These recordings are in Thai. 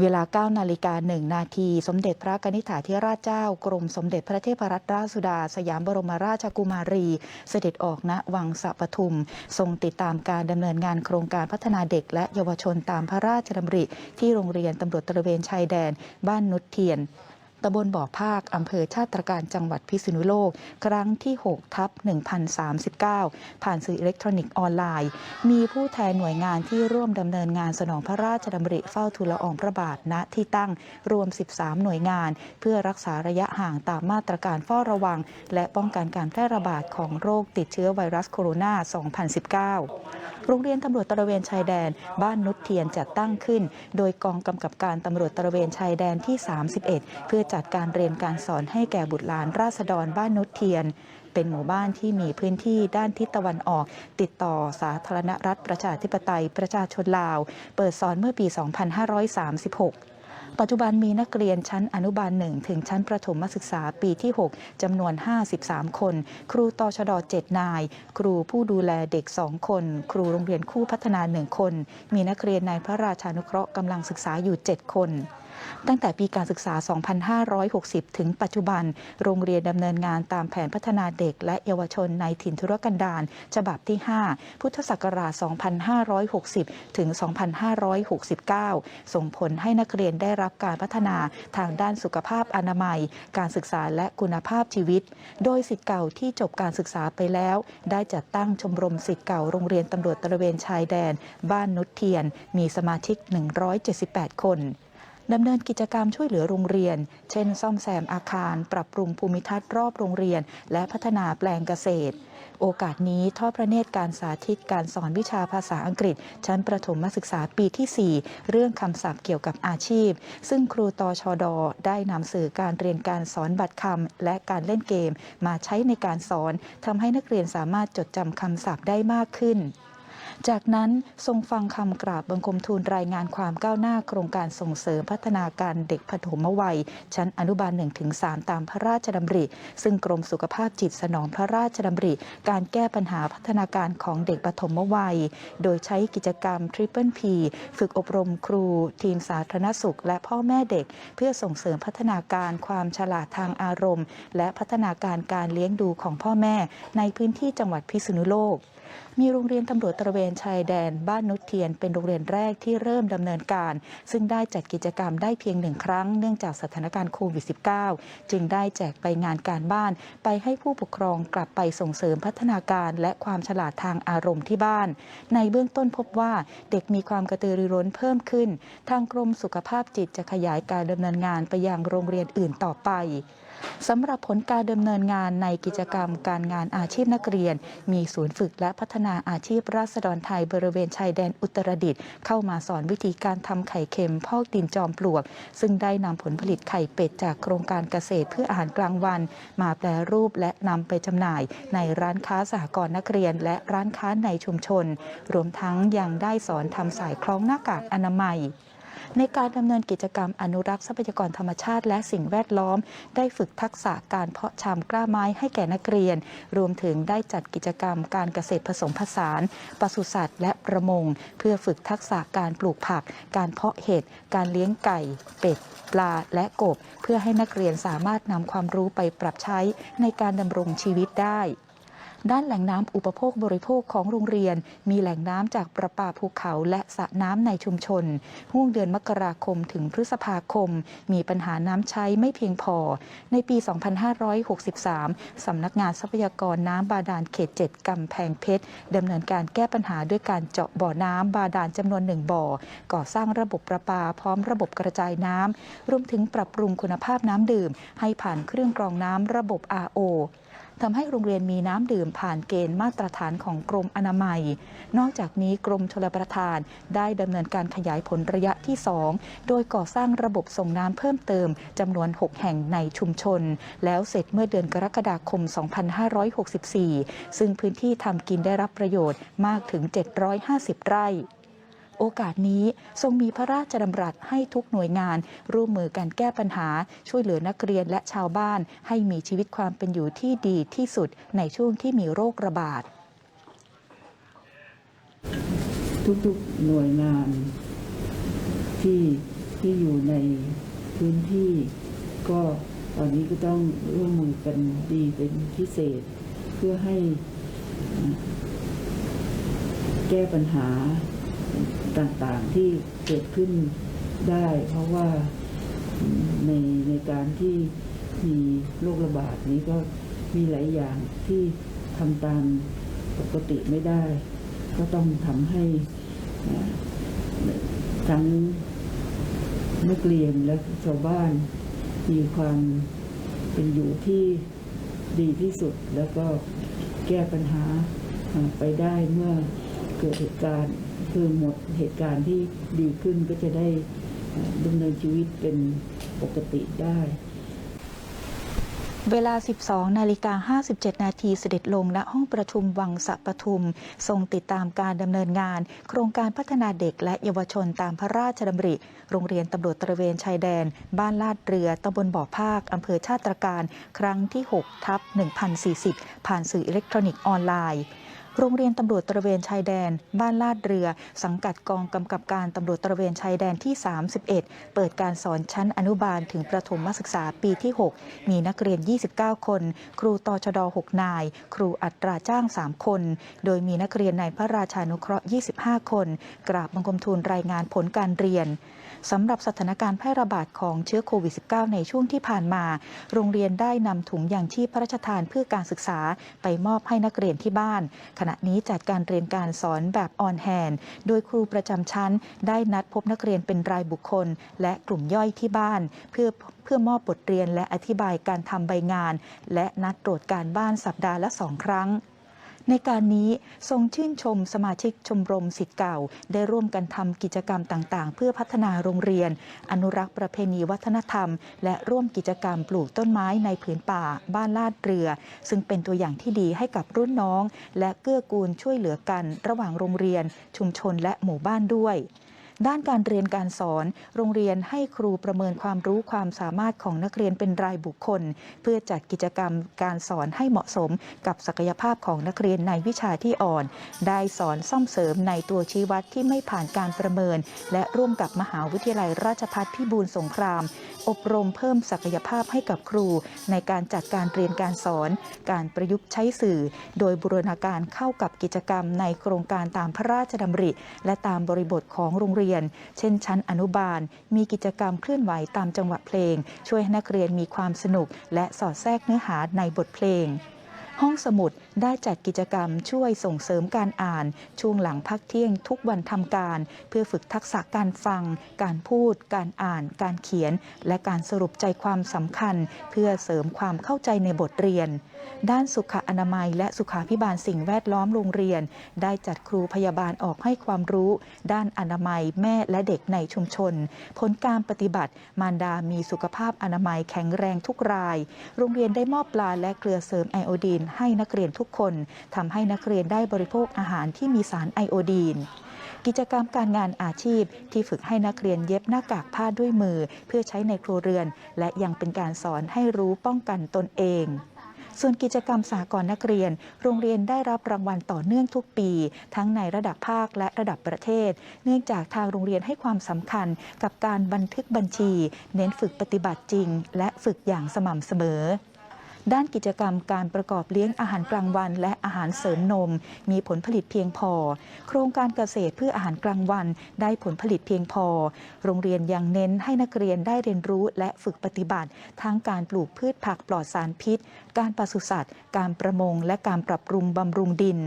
เวลา9นาฬิกา1นาทีสมเด็จพระกนิษฐาธิราชเจ้ากรมสมเด็จพระเทพรัตนราชสุดา สยามบรมราชกุมารี เสด็จออกณวังสะปทุม ทรงติดตามการดำเนินงานโครงการพัฒนาเด็กและเยาวชนตามพระราชดำริ ที่โรงเรียนตำรวจตระเวนชายแดน บ้านนุชเทียน ตำบลบ่อภาค อำเภอชาติตรการจังหวัดพิษณุโลก ครั้งที่ 6 ทับ 1039 ผ่านสื่ออิเล็กทรอนิกส์ออนไลน์ มีผู้แทนหน่วยงานที่ร่วมดำเนินงานสนองพระราชดำริเฝ้าทูลละอองพระบาทณที่ตั้งรวม 13 หน่วยงาน เพื่อรักษาระยะห่างตามมาตรการเฝ้าระวัง และป้องกันการแพร่ระบาดของโรคติดเชื้อไวรัสโคโรนา 2019 โรงเรียนตำรวจตระเวนชายแดน บ้านนุชเทียนจัดตั้งขึ้น โดยกองกำกับการตำรวจตระเวนชายแดนที่ 31 เพื่อจัดการเรียนการสอนให้แก่บุตรหลานราษฎรบ้านนุชเทียน เป็นหมู่บ้านที่มีพื้นที่ด้านทิศตะวันออก ติดต่อสาธารณรัฐประชาธิปไตยประชาชนลาว เปิดสอนเมื่อปี 2536 ปัจจุบันมีนักเรียนชั้นอนุบาลหนึ่งถึงชั้นประถมศึกษาปีที่ 6 จำนวน 53 คน ครูตชด 7 นาย ครูผู้ดูแลเด็ก 2 คน ครูโรงเรียนคู่พัฒนา 1 คน มีนักเรียนในพระราชานุเคราะห์กำลังศึกษาอยู่ 7 คนตั้งแต่ปีการศึกษา 2560 ถึงปัจจุบัน โรงเรียนดำเนินงานตามแผนพัฒนาเด็กและเยาวชนในถิ่นธุรกันดารฉบับที่ 5 พุทธศักราช 2560 ถึง 2569 ส่งผลให้นักเรียนได้รับการพัฒนาทางด้านสุขภาพอนามัย การศึกษาและคุณภาพชีวิต โดยสิทธิ์เก่าที่จบการศึกษาไปแล้ว ได้จัดตั้งชมรมสิทธิ์เก่าโรงเรียนตำรวจตระเวนชายแดน บ้านนุชเทียน มีสมาชิก 178 คนดำเนินกิจกรรมช่วยเหลือโรงเรียน เช่น ซ่อมแซมอาคาร ปรับปรุงภูมิทัศน์รอบโรงเรียน และพัฒนาแปลงเกษตร โอกาสนี้ทอดพระเนตรการสาธิตการสอนวิชาภาษาอังกฤษ ชั้นประถมศึกษาปีที่ 4 เรื่องคำศัพท์เกี่ยวกับอาชีพ ซึ่งครูตอชอดอได้นำสื่อการเรียนการสอนบัตรคำและการเล่นเกม มาใช้ในการสอนทำให้นักเรียนสามารถจดจำคำศัพท์ได้มากขึ้น จากนั้นทรงฟังคำกราบบังคมทูลรายงานความก้าวหน้าโครงการส่งเสริมพัฒนาการเด็กปฐมวัย ชั้นอนุบาล1-3ตามพระราชดำริ ซึ่งกรมสุขภาพจิตสนองพระราชดำริ การแก้ปัญหาพัฒนาการของเด็กปฐมวัย โดยใช้กิจกรรม Triple P ฝึกอบรมครู ทีมสาธารณสุข และพ่อแม่เด็ก เพื่อส่งเสริมพัฒนาการความฉลาดทางอารมณ์ และพัฒนาการการเลี้ยงดูของพ่อแม่ในพื้นที่จังหวัดพิษณุโลก มีโรงเรียนตำรวจตระเวนชายแดนบ้านนุชเทียน เป็นโรงเรียนแรกที่เริ่มดำเนินการ ซึ่งได้จัดกิจกรรมได้เพียงหนึ่งครั้งเนื่องจากสถานการณ์โควิด -19 จึงได้แจกไปงานการบ้าน ไปให้ผู้ปกครองกลับไปส่งเสริมพัฒนาการและความฉลาดทางอารมณ์ที่บ้าน ในเบื้องต้นพบว่าเด็กมีความกระตือรือร้นเพิ่มขึ้น ทางกรมสุขภาพจิตจะขยายการดำเนินงานไปยังโรงเรียนอื่นต่อไป สำหรับผลการดำเนินงานในกิจกรรมการงานอาชีพนักเรียน มีศูนย์ฝึกและพัฒนาอาชีพราษฎรไทยบริเวณชายแดนอุตรดิตถ์เข้ามาสอนวิธีการทำไข่เค็มพอกดินจอมปลวก ซึ่งได้นำผลผลิตไข่เป็ดจากโครงการเกษตรเพื่ออาหารกลางวัน มาแปรรูปและนำไปจำหน่าย ในร้านค้าสหกรณ์นักเรียน และร้านค้าในชุมชน รวมทั้งยังได้สอนทำสายคล้องหน้ากากอนามัย ในการดำเนินกิจกรรมอนุรักษ์ทรัพยากรธรรมชาติ และสิ่งแวดล้อม ได้ฝึกทักษะการเพาะชำกล้าไม้ให้แก่นักเรียน รวมถึงได้จัดกิจกรรมการเกษตรผสมผสานปศุสัตว์ และประมง เพื่อฝึกทักษะการปลูกผัก การเพาะเห็ดการเลี้ยงไก่ เป็ด ปลาและกบ เพื่อให้นักเรียนสามารถนำความรู้ไปปรับใช้ในการดำรงชีวิตได้ ด้านแหล่งน้ำอุปโภคบริโภคของโรงเรียน มีแหล่งน้ำจากประปาภูเขาและสระน้ำในชุมชน ห่วงเดือนมกราคมถึงพฤษภาคม มีปัญหาน้ำใช้ไม่เพียงพอ ในปี 2563 สำนักงานทรัพยากรน้ำบาดาลเขต 7กำแพงเพชรดำเนินการแก้ปัญหาด้วยการเจาะบ่อน้ำบาดาลจำนวนหนึ่งบ่อ ก่อสร้างระบบประปาพร้อมระบบกระจายน้ำรวมถึงปรับปรุงคุณภาพน้ำดื่ม ให้ผ่านเครื่องกรองน้ำระบบ RO ทำให้โรงเรียนมีน้ำดื่มผ่านเกณฑ์มาตรฐานของกรมอนามัย นอกจากนี้กรมชลประทาน ได้ดำเนินการขยายผลระยะที่ 2 โดยก่อสร้างระบบส่งน้ำเพิ่มเติมจำนวน 6 แห่งในชุมชน แล้วเสร็จเมื่อเดือนกรกฎาคม 2564 ซึ่งพื้นที่ทำกินได้รับประโยชน์มากถึง 750 ไร่ โอกาสนี้ทรงมีพระราชดำรัสให้ทุกหน่วยงาน ร่วมมือกันแก้ปัญหา ช่วยเหลือนักเรียนและชาวบ้าน ให้มีชีวิตความเป็นอยู่ที่ดีที่สุดในช่วงที่มีโรคระบาด ทุกๆหน่วยงาน ที่ที่อยู่ในพื้นที่ก็ตอนนี้ก็ต้องร่วมมือกันดีเป็นพิเศษ เพื่อให้แก้ปัญหา ต่างๆที่เกิดขึ้นได้ เพราะว่าในในการที่มีโรคระบาดนี้ก็มีหลายอย่างที่ทำตามปกติไม่ได้ ก็ต้องทำให้ทั้งนักเรียนและชาวบ้านมีความเป็นอยู่ที่ดีที่สุด แล้วก็แก้ปัญหาไปได้เมื่อ เกิดเหตุการณ์คือหมดเหตุการณ์ที่ดีขึ้นก็จะได้ดำเนินชีวิตเป็นปกติได้เวลา 12 นาฬิกา 57 นาทีเสด็จลงณห้องประชุมวังสะปทุม ทรงติดตามการดำเนินงาน โครงการพัฒนาเด็กและเยาวชนตามพระราชดำริ โรงเรียนตำรวจตระเวนชายแดน บ้านลาดเรือตำบลบ่อภาคอำเภอชาติตรการ ครั้งที่ 6 ทับ 1040 ผ่านสื่ออิเล็กทรอนิกส์ออนไลน์ โรงเรียนตำรวจตระเวนชายแดน บ้านลาดเรือ สังกัดกองกำกับการตำรวจตระเวนชายแดนที่ 31 เปิดการสอนชั้นอนุบาลถึงประถมศึกษาปีที่ 6 มีนักเรียน 29 คน ครูตชด 6 นาย ครูอัตราจ้าง 3 คน โดยมีนักเรียนในพระราชานุเคราะห์ 25 คน กราบบังคมทูลรายงานผลการเรียน สำหรับสถานการณ์แพร่ระบาดของเชื้อโควิด -19 ในช่วงที่ผ่านมา โรงเรียนได้นำถุงยางชีพพระราชทานเพื่อการศึกษาไปมอบให้นักเรียนที่บ้าน ขณะนี้จัดการเรียนการสอนแบบออนแฮนโดยครูประจำชั้น ได้นัดพบนักเรียนเป็นรายบุคคล และกลุ่มย่อยที่บ้าน เพื่อเพื่อมอบบทเรียนและอธิบายการทำใบงาน และนัดตรวจการบ้านสัปดาห์ละสองครั้ง ในการนี้ทรงชื่นชมสมาชิกชมรมสิทธิ์เก่า ได้ร่วมกันทำกิจกรรมต่างๆ เพื่อพัฒนาโรงเรียน อนุรักษ์ประเพณีวัฒนธรรม และร่วมกิจกรรมปลูกต้นไม้ในผืนป่า บ้านลาดเรือ ซึ่งเป็นตัวอย่างที่ดีให้กับรุ่นน้อง และเกื้อกูลช่วยเหลือกัน ระหว่างโรงเรียน ชุมชนและหมู่บ้านด้วย ด้านการเรียนการสอน โรงเรียนให้ครูประเมินความรู้ความสามารถของนักเรียนเป็นรายบุคคล เพื่อจัดกิจกรรมการสอนให้เหมาะสมกับศักยภาพของนักเรียนในวิชาที่อ่อน ได้สอนซ่อมเสริมในตัวชี้วัดที่ไม่ผ่านการประเมิน และร่วมกับมหาวิทยาลัยราชภัฏพิบูลสงครามอบรมเพิ่มศักยภาพให้กับครู ในการจัดการเรียนการสอน การประยุกต์ใช้สื่อ โดยบูรณาการเข้ากับกิจกรรมในโครงการตามพระราชดำริ และตามบริบทของโรงเรียน เช่นชั้นอนุบาล มีกิจกรรมเคลื่อนไหวตามจังหวะเพลง ช่วยให้นักเรียนมีความสนุก และสอดแทรกเนื้อหาในบทเพลงห้องสมุดได้จัดกิจกรรมช่วยส่งเสริมการอ่าน ช่วงหลังพักเที่ยงทุกวันทำการ เพื่อฝึกทักษะการฟัง การพูด การอ่าน การเขียน และการสรุปใจความสำคัญ เพื่อเสริมความเข้าใจในบทเรียน ด้านสุขอนามัย และสุขาพิบาลสิ่งแวดล้อมโรงเรียน ได้จัดครูพยาบาลออกให้ความรู้ ด้านอนามัยแม่และเด็กในชุมชน ผลการปฏิบัติ มารดามีสุขภาพอนามัยแข็งแรงทุกราย โรงเรียนได้มอบปลาและเกลือเสริมไอโอดีนให้นักเรียนทุกุกคนทำให้นักเรียนได้บริโภคอาหารที่มีสารไอโอดีน กิจกรรมการงานอาชีพที่ฝึกให้นักเรียนเย็บหน้ากากผ้าด้วยมือ เพื่อใช้ในครัวเรือน และยังเป็นการสอนให้รู้ป้องกันตนเองส่วนกิจกรรมสากลนักเรียน โรงเรียนได้รับรางวัลต่อเนื่องทุกปี ทั้งในระดับภาคและระดับประเทศ เนื่องจากทางโรงเรียนให้ความสำคัญกับการบันทึกบัญชี เน้นฝึกปฏิบัติจริง และฝึกอย่างสม่ำเสมอ ด้านกิจกรรมการประกอบเลี้ยงอาหารกลางวัน และอาหารเสริมนม มีผลผลิตเพียงพอ โครงการเกษตรเพื่ออาหารกลางวัน ได้ผลผลิตเพียงพอ โรงเรียนยังเน้นให้นักเรียนได้เรียนรู้และฝึกปฏิบัติ ทั้งการปลูกพืชผักปลอดสารพิษ การปศุสัตว์ การประมง และการปรับปรุงบำรุงดิน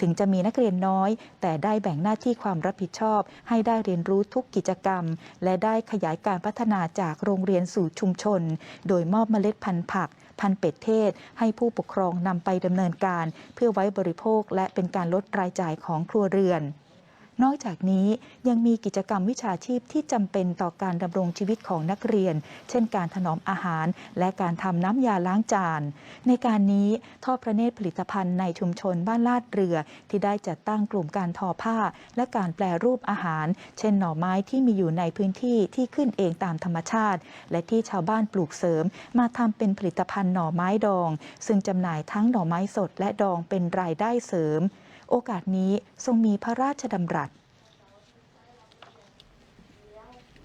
ถึงจะมีนักเรียนน้อย แต่ได้แบ่งหน้าที่ความรับผิดชอบ ให้ได้เรียนรู้ทุกกิจกรรม และได้ขยายการพัฒนาจากโรงเรียนสู่ชุมชน โดยมอบเมล็ดพันธุ์ผัก พันเป็ดเทศ ให้ผู้ปกครองนำไปดำเนินการ เพื่อไว้บริโภคและเป็นการลดรายจ่ายของครัวเรือน นอกจากนี้ยังมีกิจกรรมวิชาชีพที่จำเป็นต่อการดำรงชีวิตของนักเรียน เช่นการถนอมอาหาร และการทำน้ำยาล้างจาน ในการนี้ทอดพระเนตรผลิตภัณฑ์ในชุมชนบ้านลาดเรือ ที่ได้จัดตั้งกลุ่มการทอผ้า และการแปลรูปอาหาร เช่นหน่อไม้ที่มีอยู่ในพื้นที่ที่ขึ้นเองตามธรรมชาติ และที่ชาวบ้านปลูกเสริม มาทำเป็นผลิตภัณฑ์หน่อไม้ดอง ซึ่งจำหน่ายทั้งหน่อไม้สดและดองเป็นรายได้เสริม โอกาสนี้ทรงมีพระราชดำรัส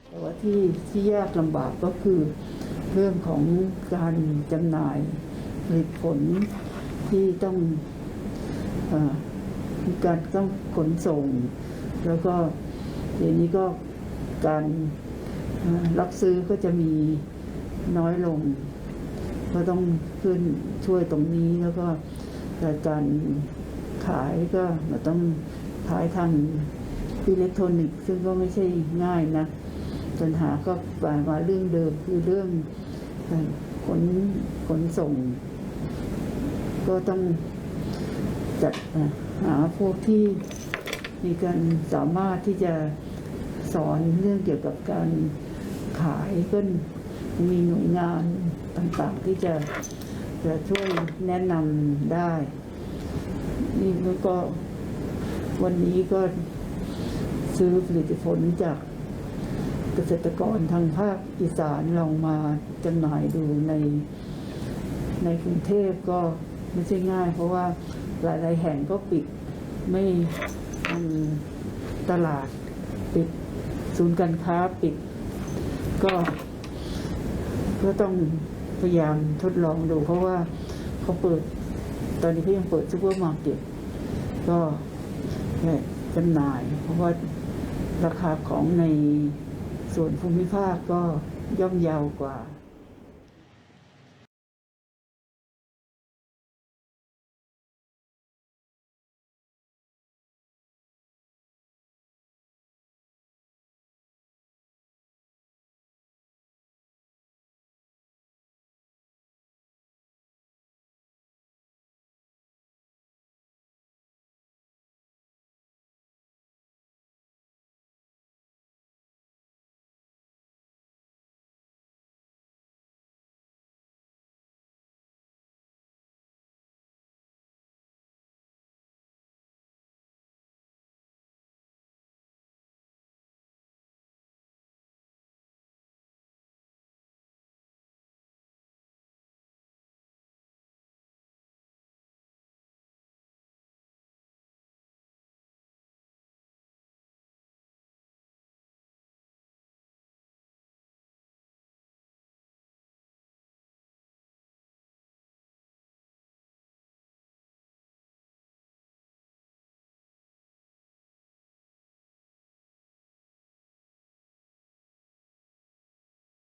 แต่ว่าที่ที่ยากลำบากก็คือเรื่องของการจำหน่ายผลิตผลที่ต้องอมีการต้องขนส่ง แล้วก็เดี๋ยวนี้ก็การรับซื้อก็จะมีน้อยลง ก็ต้องขึ้นช่วยตรงนี้แล้วก็แต่การ ขายก็เราต้องขายทางอิเล็กทรอนิกส์ซึ่งก็ไม่ใช่ง่ายนะปัญหาก็กลายมาเรื่องเดิมคือเรื่องขนขนส่ง ก็ต้องจัดหาพวกที่มีการสามารถที่จะสอนเรื่องเกี่ยวกับการขายก็มีหน่วยงานต่างๆที่จะจะช่วยแนะนำได้ นี่แล้วก็วันนี้ก็ซื้อผลิตผลจากเกษตรกรทางภาคอีสานลองมาจำหน่ายดูในในกรุงเทพก็ไม่ใช่ง่าย เพราะว่าหลาย ๆ แห่งก็ปิดไม่ตลาดปิดศูนย์การค้าปิด ก็ก็ต้องพยายามทดลองดู เพราะว่าเขาเปิดตอนนี้เขายังเปิดซูเปอร์มาร์เก็ต ก็เนี่ยจำหน่าย เพราะว่าราคาของในส่วนภูมิภาคก็ย่อมเยาวกว่า